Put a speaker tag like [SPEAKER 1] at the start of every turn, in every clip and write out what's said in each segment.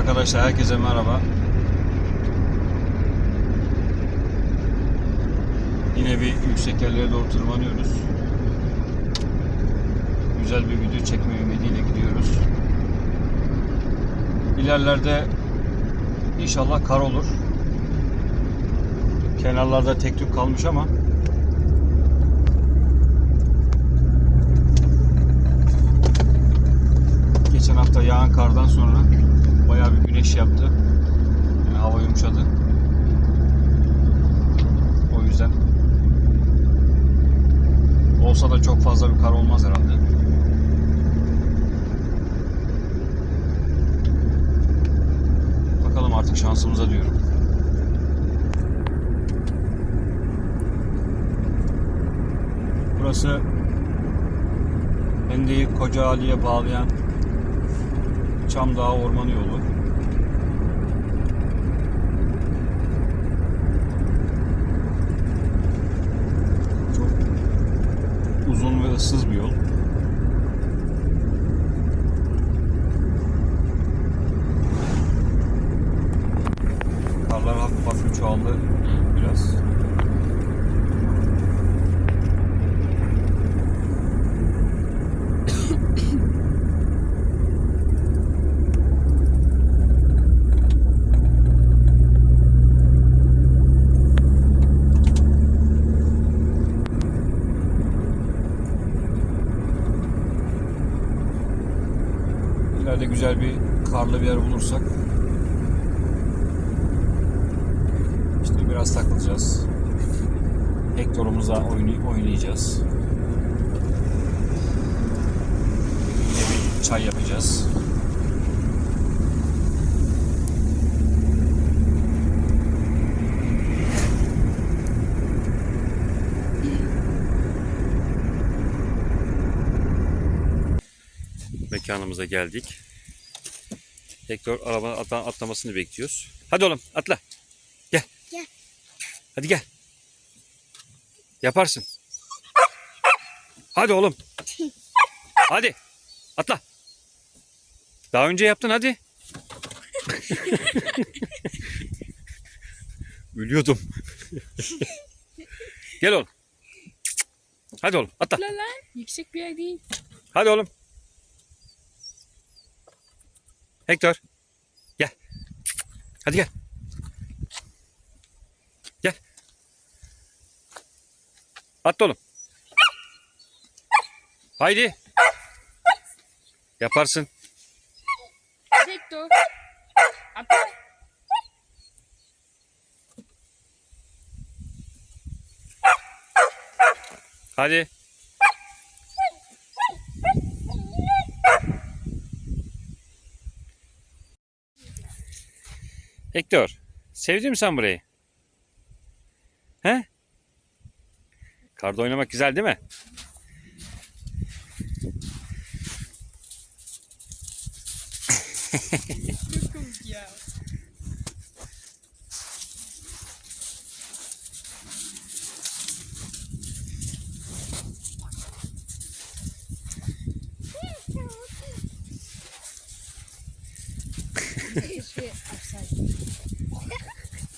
[SPEAKER 1] Arkadaşlar herkese merhaba. Yine bir yüksek yerlere doğru tırmanıyoruz. Güzel bir video çekme ümidiyle gidiyoruz. İlerlerde inşallah kar olur. Kenarlarda tek tük kalmış ama geçen hafta yağan kardan sonra bayağı bir güneş yaptı. Yani hava yumuşadı. O yüzden olsa da çok fazla bir kar olmaz herhalde. Bakalım artık şansımıza diyorum. Burası Pendik'i Koca Ali'ye bağlayan Çam Dağı Ormanı yolu. Çok uzun ve ıssız bir yol. Karlı bir yer bulursak işte biraz takılacağız. Hektorumuza oynay- oynayacağız. Yine bir çay yapacağız. mekanımıza geldik. Hector arabanın atla- atlamasını bekliyoruz. Hadi oğlum atla. Gel.
[SPEAKER 2] Gel.
[SPEAKER 1] Hadi gel. Yaparsın. Hadi oğlum. Hadi. Atla. Daha önce yaptın hadi. Ölüyordum. gel oğlum. Hadi oğlum atla.
[SPEAKER 2] La lan yüksek bir yer değil.
[SPEAKER 1] Hadi oğlum. Hector. Gel. Hadi gel. Gel. Atla oğlum. Haydi. Yaparsın.
[SPEAKER 2] Hector. Atla.
[SPEAKER 1] Hadi. Hector, sevdin mi sen burayı? He? Karda oynamak güzel değil mi?
[SPEAKER 2] Çok komik ya.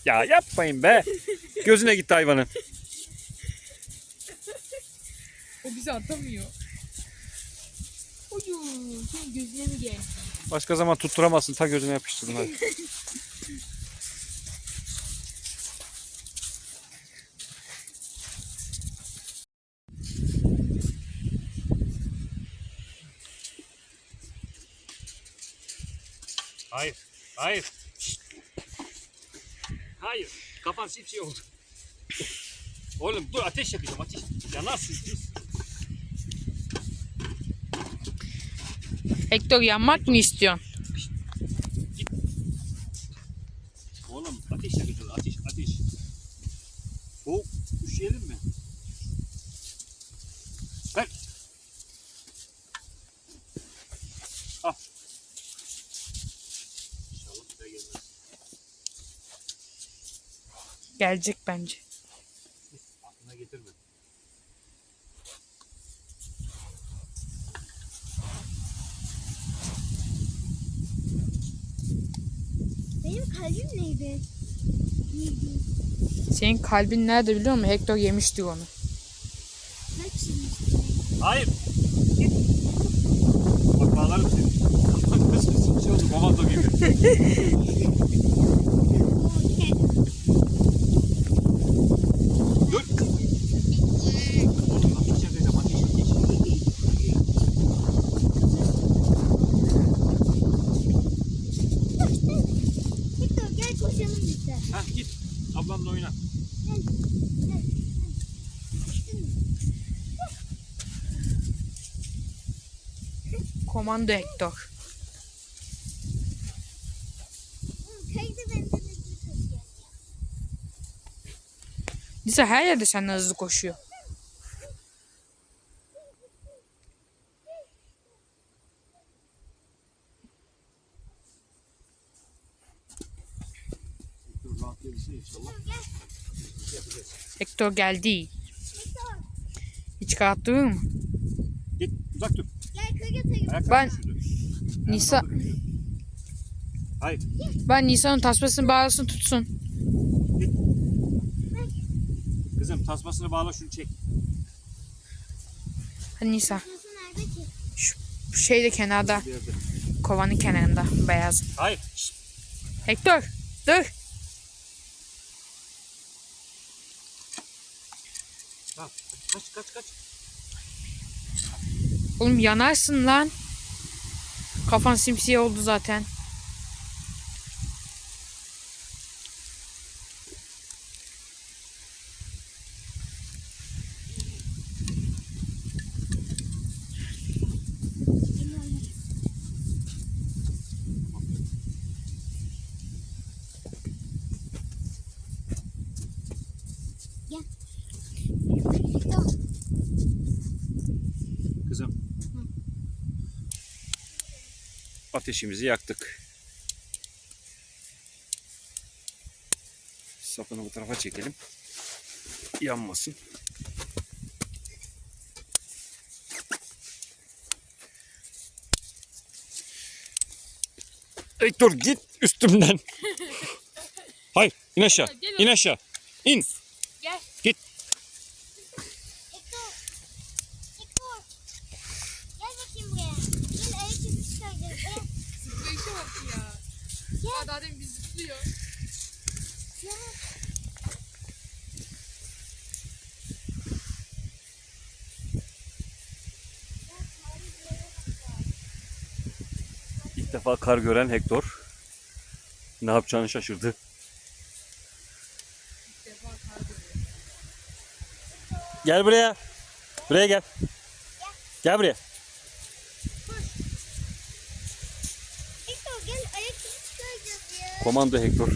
[SPEAKER 1] Ya yapmayın be. Gözüne gitti hayvanın.
[SPEAKER 2] O bizi atamıyor. Oyu, senin gözüne mi geldi?
[SPEAKER 1] Başka zaman tutturamazsın. Ta gözüne yapıştırdın hadi. Hayır. Hayır. Kafan sipsi oldu. Oğlum dur ateş yakacağım ateş. Yanarsın siz.
[SPEAKER 2] Hector yanmak mı istiyorsun?
[SPEAKER 1] Oğlum ateş yakacağız ateş ateş. Soğuk üşüyelim mi? Ver. Al. İnşallah bir daha gelmez.
[SPEAKER 2] Gelecek bence.
[SPEAKER 1] Aklına getirme.
[SPEAKER 3] kalbim neydi? Neydi?
[SPEAKER 2] Senin kalbin nerede biliyor musun? Hector yemiştir onu.
[SPEAKER 1] Hayır. Bak bağlarım seni. Nasıl şey oldu komando gibi. Dur. Oğlum ateş yakacağım ateş ateş.
[SPEAKER 3] Hector gel koşalım biz de.
[SPEAKER 1] Hah git. Ablanla oyna.
[SPEAKER 2] Komando Hector. Lisa her yerde senden hızlı koşuyor.
[SPEAKER 1] Rahat.
[SPEAKER 2] Hector geldi. Hiç rahatlıyor mu?
[SPEAKER 1] Git uzak dur.
[SPEAKER 2] Ben-. Nisa.
[SPEAKER 1] Hayır.
[SPEAKER 2] ben Nisa'nın tasmasını bağlasın tutsun.
[SPEAKER 1] Kızım tasmasını bağla şunu çek.
[SPEAKER 2] Hadi Nisa.
[SPEAKER 3] Nasıl nerede ki?
[SPEAKER 2] Şu şeyde kenarda.
[SPEAKER 1] Bir yerde.
[SPEAKER 2] Kovanın kenarında. Beyaz.
[SPEAKER 1] Hayır.
[SPEAKER 2] Hector dur.
[SPEAKER 1] Kaç kaç kaç.
[SPEAKER 2] Oğlum yanarsın lan. Kafan simsiyah oldu zaten.
[SPEAKER 1] Ateşimizi yaktık. Sapını bu tarafa çekelim. Yanmasın. Ey dur git üstümden. Hayır in aşağı. İn aşağı. İn.
[SPEAKER 2] Gel.
[SPEAKER 1] Git.
[SPEAKER 3] Hector Hector Gel bakayım buraya. Gel ayak izi çıkaracağız. Gel.
[SPEAKER 2] Zıplayışa bak ya. Daha demin bir zıplıyor.
[SPEAKER 3] Gel.
[SPEAKER 1] İlk defa kar gören Hector ne yapacağını şaşırdı. Gel buraya. Buraya gel. Gel buraya.
[SPEAKER 3] Hector gel ayak izi çıkaracağız ya.
[SPEAKER 1] Komando Hector.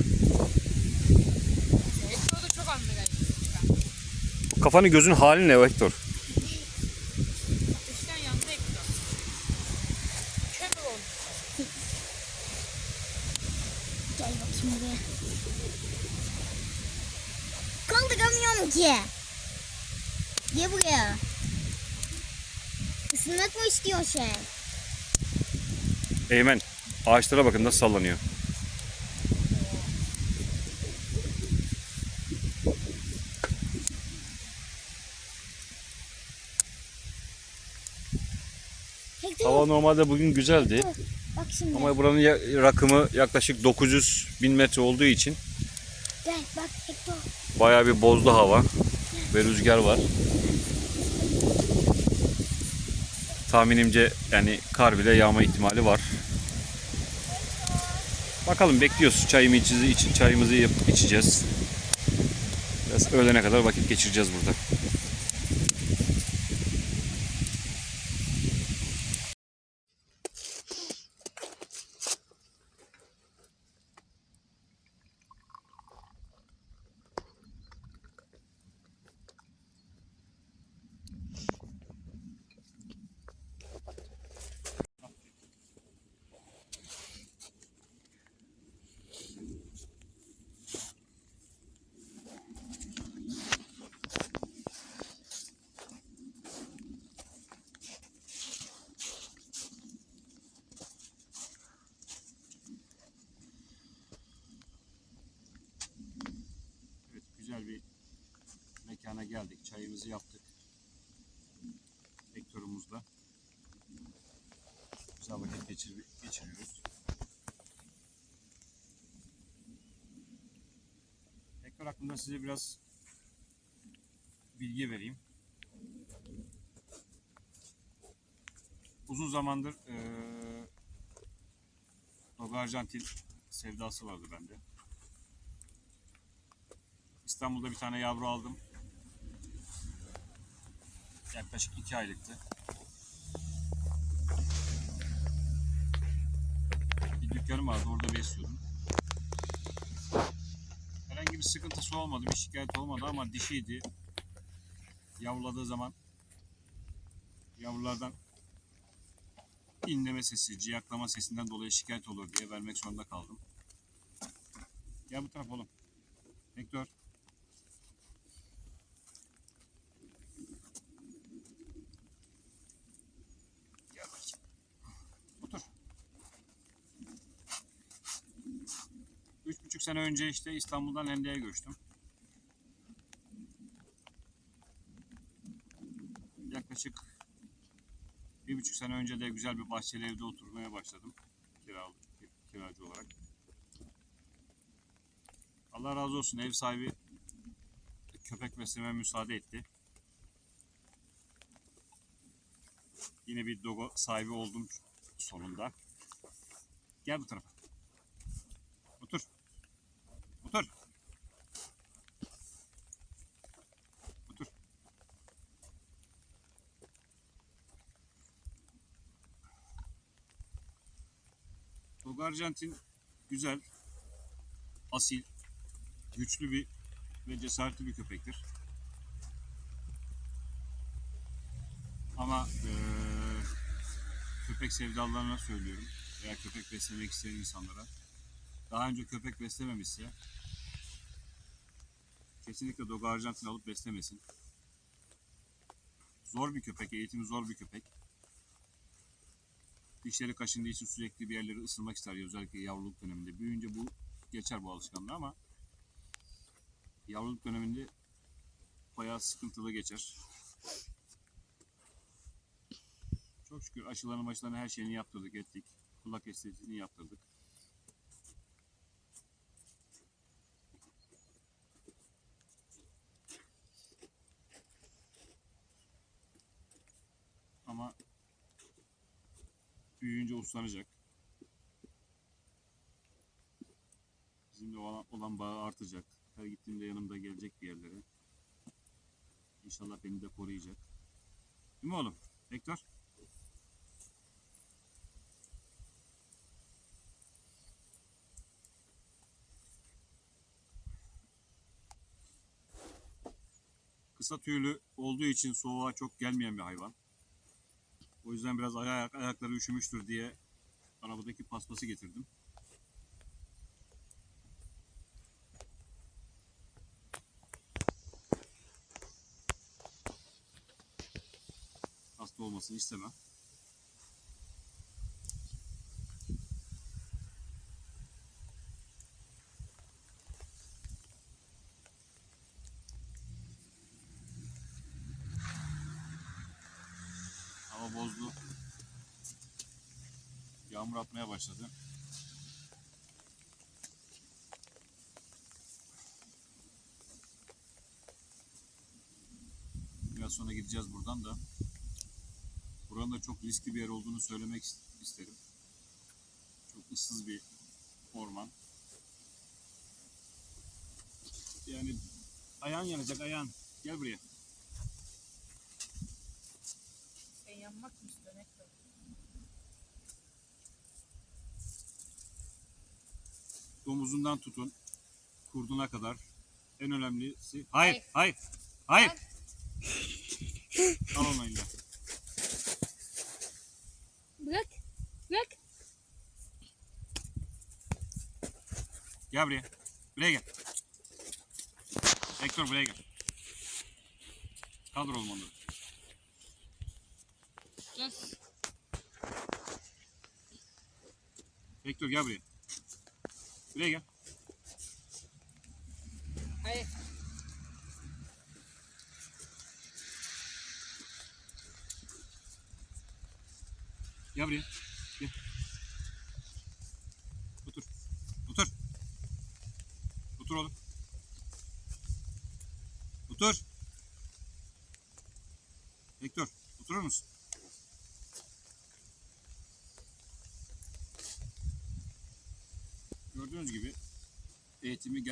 [SPEAKER 2] Hector da çok anlı
[SPEAKER 1] Kafanın gözün hali ne Hector?
[SPEAKER 2] Ateşten yandı Hector. Kömür oldu.
[SPEAKER 3] Gel bakayım buraya. Kaldıramıyorum ki. Gel buraya. Isınmak mı istiyorsun sen?
[SPEAKER 1] Eymen. Ağaçlara bakın nasıl sallanıyor.
[SPEAKER 3] Hector.
[SPEAKER 1] Hava normalde bugün güzeldi.
[SPEAKER 3] Bak şimdi.
[SPEAKER 1] Ama buranın ya- rakımı yaklaşık 900 bin metre olduğu için
[SPEAKER 3] Gel bak
[SPEAKER 1] bayağı bir bozdu hava ve rüzgar var. Tahminimce yani kar bile yağma ihtimali var. Bakalım bekliyoruz. Çayımı içeceğiz, çayımızı yapıp içeceğiz. Biraz öğlene kadar vakit geçireceğiz burada. Geldik. Çayımızı yaptık. Vektörümüzle. Güzel vakit geçir, geçiriyoruz. Vektör hakkında size biraz bilgi vereyim. Uzun zamandır eee Dogo Arjantin sevdası vardı bende. İstanbul'da bir tane yavru aldım. Yaklaşık iki aylıktı. Bir dükkanım vardı orada besliyordum. Herhangi bir sıkıntısı olmadı, bir şikayet olmadı ama dişiydi. Yavruladığı zaman yavrulardan inleme sesi, ciyaklama sesinden dolayı şikayet olur diye vermek zorunda kaldım. Gel bu tarafa oğlum. Vektör. Gel bakayım. Otur. Üç buçuk sene önce işte İstanbul'dan Hende'ye göçtüm. Yaklaşık bir buçuk sene önce de güzel bir bahçeli evde oturmaya başladım. Kiralı, kiracı olarak. Allah razı olsun ev sahibi köpek beslemeye müsaade etti. Yine bir dogo sahibi oldum sonunda. Gel bu tarafa. Otur. Otur. Dogo Arjantin güzel, asil, güçlü bir ve cesaretli bir köpektir. Ama eee, köpek sevdalarına söylüyorum veya köpek beslemek isteyen insanlara daha önce köpek beslememişse kesinlikle Dogo Arjantin alıp beslemesin. Zor bir köpek, eğitimi zor bir köpek. Dişleri kaşındığı için sürekli bir yerleri ısırmak ister özellikle yavruluk döneminde. Büyüyünce bu geçer bu alışkanlığı ama yavruluk döneminde bayağı sıkıntılı geçer. Çok şükür aşılarını maçlarını her şeyini yaptırdık ettik. Kulak estetiğini yaptırdık. Ama büyüyünce uslanacak. Bizimle olan, olan bağı artacak. Her gittiğimde yanımda gelecek bir yerlere. İnşallah beni de koruyacak. Değil mi oğlum? Vektör? Kısa tüylü olduğu için soğuğa çok gelmeyen bir hayvan. O yüzden biraz ayak, ayakları üşümüştür diye arabadaki paspası getirdim. Hasta olmasını istemem. Hava bozdu. Yağmur atmaya başladı. Biraz sonra gideceğiz buradan da. Buranın da çok riskli bir yer olduğunu söylemek is- isterim. Çok ıssız bir orman. Yani ayağın yanacak ayağın. Gel buraya.
[SPEAKER 2] Sen yanmak mı
[SPEAKER 1] domuzundan tutun kurduna kadar en önemlisi hayır hayır hayır al onu eline.
[SPEAKER 2] Bırak. Bırak.
[SPEAKER 1] gel buraya buraya gel Hector buraya gel kaldır oğlum onları. Hector gel buraya Коллеги. Hey. Я блин.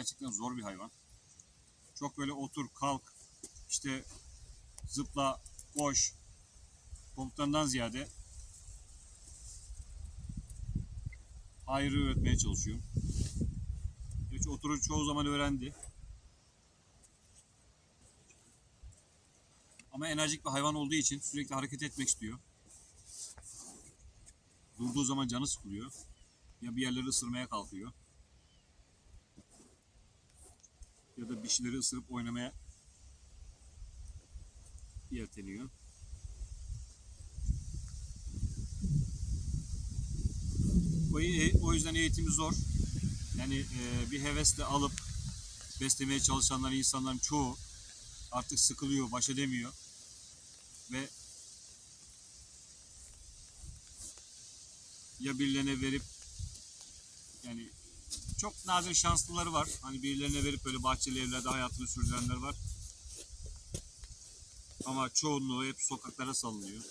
[SPEAKER 1] Gerçekten zor bir hayvan. Çok böyle otur, kalk, işte zıpla, koş, komutandan ziyade ayrı öğretmeye çalışıyorum. Gerçi oturur çoğu zaman öğrendi. Ama enerjik bir hayvan olduğu için sürekli hareket etmek istiyor. Durduğu zaman canı sıkılıyor. Ya bir yerleri ısırmaya kalkıyor. Ya da bir şeyleri ısırıp oynamaya yelteniyor. O, yüzden eğitimi zor. Yani e, bir hevesle alıp beslemeye çalışanlar insanların çoğu artık sıkılıyor, baş edemiyor ve ya birilerine verip yani çok nadir şanslıları var. Hani birilerine verip böyle bahçeli evlerde hayatını sürdürenler var. Ama çoğunluğu hep sokaklara salınıyor.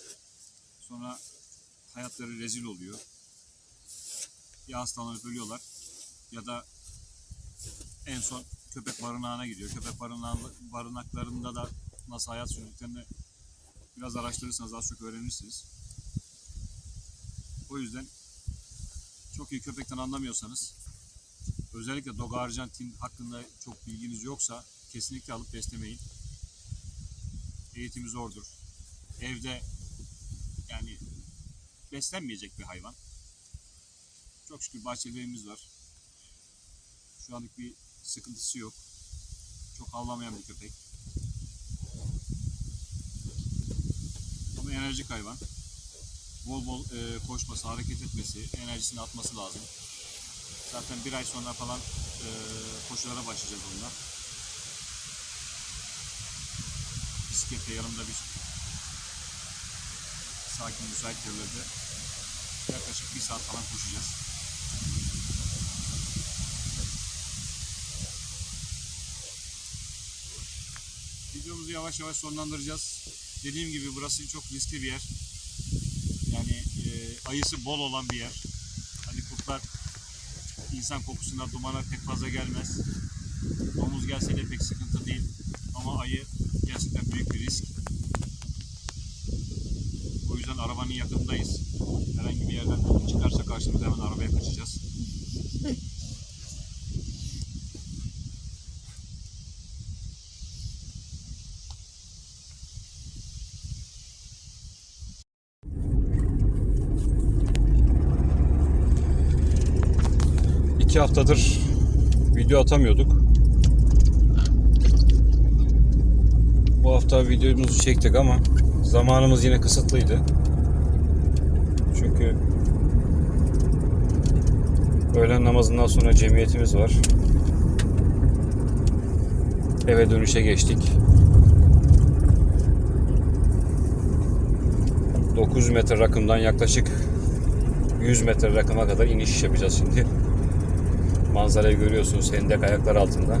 [SPEAKER 1] Sonra hayatları rezil oluyor. Ya hastalanıp ölüyorlar ya da en son köpek barınağına gidiyor. Köpek barınaklarında da nasıl hayat sürdüklerini biraz araştırırsanız az çok öğrenirsiniz. O yüzden çok iyi köpekten anlamıyorsanız özellikle Dogo Arjantin hakkında çok bilginiz yoksa kesinlikle alıp beslemeyin. Eğitimi zordur. Evde yani beslenmeyecek bir hayvan. Çok şükür bahçeli evimiz var. Şu anlık bir sıkıntısı yok. Çok havlamayan bir köpek. Ama enerjik hayvan. Bol bol e, koşması, hareket etmesi, enerjisini atması lazım. Zaten bir ay sonra falan e, koşulara başlayacağız onunla. Bisikletle yanımda bir sakin, müsait yerlerde yaklaşık bir saat falan koşacağız. Videomuzu yavaş yavaş sonlandıracağız. Dediğim gibi burası çok riskli bir yer. Yani e, ayısı bol olan bir yer. Hani kurtlar insan kokusuna, dumana pek fazla gelmez. Domuz gelse de pek sıkıntı değil. Ama ayı gerçekten büyük bir risk. O yüzden arabanın yakındayız. Herhangi bir yerden çıkarsa karşımıza hemen arabaya kaçacağız.
[SPEAKER 4] haftadır video atamıyorduk. Bu hafta videomuzu çektik ama zamanımız yine kısıtlıydı. Çünkü öğlen namazından sonra cemiyetimiz var. Eve dönüşe geçtik. 9 metre rakımdan yaklaşık 100 metre rakıma kadar iniş yapacağız şimdi. Manzarayı görüyorsunuz hendek ayaklar altında.